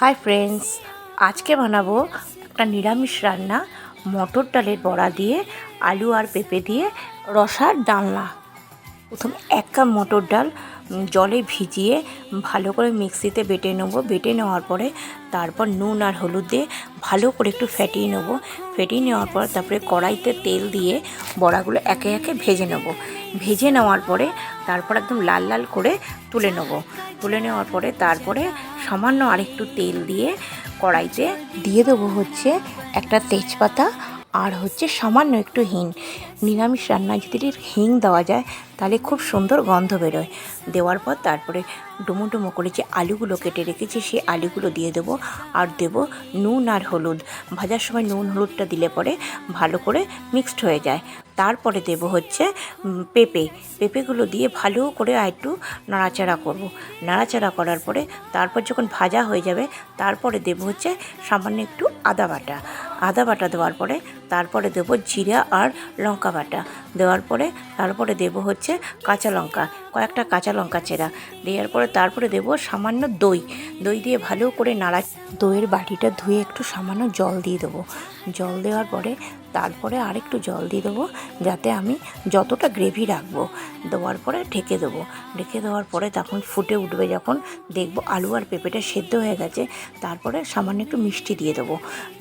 Hi friends আজকে বানাবো একটা নিরামিষ রান্না, মটর ডালের বড়া দিয়ে, আলু আর পেঁপে দিয়ে, রসার ডালনা। প্রথমে এক কাপ মটর ডাল জলে ভিজিয়ে ভালো করে মিক্সিতে বেটে নেব। বেটে নেওয়ার পরে তারপর নুন আর হলুদ দিয়ে ভালো করে একটু ফেটিয়ে নেব। ফেটিয়ে নেওয়ার পর তারপরে কড়াইতে তেল দিয়ে বড়াগুলো একে একে ভেজে নেব। ভেজে নেওয়ার পরে তারপর একদম লাল লাল করে তুলে নেব। তুলে নেওয়ার পরে তারপরে সামান্য আরেকটু তেল দিয়ে কড়াইতে দিয়ে দেবো হচ্ছে একটা তেজপাতা আর হচ্ছে সামান্য একটু হিং। নিরামিষ রান্নায় যদি হিং দেওয়া যায়, তাহলে খুব সুন্দর গন্ধ বেরোয়। দেওয়ার পর তারপরে ডুমো ডুমো করে যে আলুগুলো কেটে রেখেছি, সেই আলুগুলো দিয়ে দেবো। আর দেবো নুন আর হলুদ। ভাজার সময় নুন হলুদটা দিলে পরে ভালো করে মিক্সড হয়ে যায়। তারপরে দেবো হচ্ছে পেঁপে। পেঁপেগুলো দিয়ে ভালো করে একটু নাড়াচাড়া করব। নাড়াচাড়া করার পরে তারপর যখন ভাজা হয়ে যাবে, তারপরে দেবো হচ্ছে সামান্য একটু আদা বাটা। আদা বাটা দেওয়ার পরে তারপরে দেবো জিরা আর লঙ্কা বাটা। দেওয়ার পরে তারপরে দেবো হচ্ছে কাঁচা লঙ্কা, কয়েকটা কাঁচা লঙ্কা চেরা। দেওয়ার পরে তারপরে দেবো সামান্য দই। দই দিয়ে ভালো করে নাড়া দইয়ের বাটিটা ধুয়ে একটু সামান্য জল দিয়ে দেবো। জল দেওয়ার পরে তারপরে আরেকটু জল দিয়ে দেবো, যাতে আমি যতটা গ্রেভি রাখব, দেওয়ার পরে ঢেকে দেবো। ঢেকে দেওয়ার পরে তখন ফুটে উঠবে যখন দেখব আলু আর পেঁপেটা সেদ্ধ হয়ে গেছে, তারপরে সামান্য একটু মিষ্টি দিয়ে দেবো।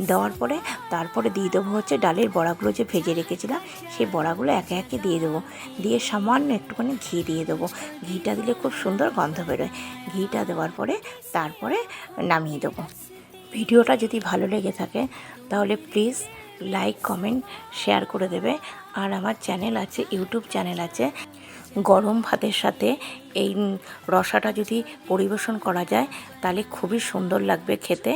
দেওয়ার পরে তারপরে দিয়ে দেবো হচ্ছে ডালের বড়াগুলো যে ভেজে রেখেছিলাম, সেই বড়াগুলো একে একে দিয়ে দেবো। দিয়ে সামান্য একটুখানি ঘি দিয়ে দেবো। ঘিটা দিলে খুব সুন্দর গন্ধ বেরোয়। ঘিটা দেওয়ার পরে তারপরে নামিয়ে দেবো। ভিডিওটা যদি ভালো লেগে থাকে, তাহলে প্লিজ লাইক, কমেন্ট, শেয়ার করে দেবে। আর আমার চ্যানেল আছে, ইউটিউব চ্যানেল আছে, গরম ভাতের সাথে এই রসাটা যদি পরিবেশন করা যায়, তাহলে খুবই সুন্দর লাগবে খেতে।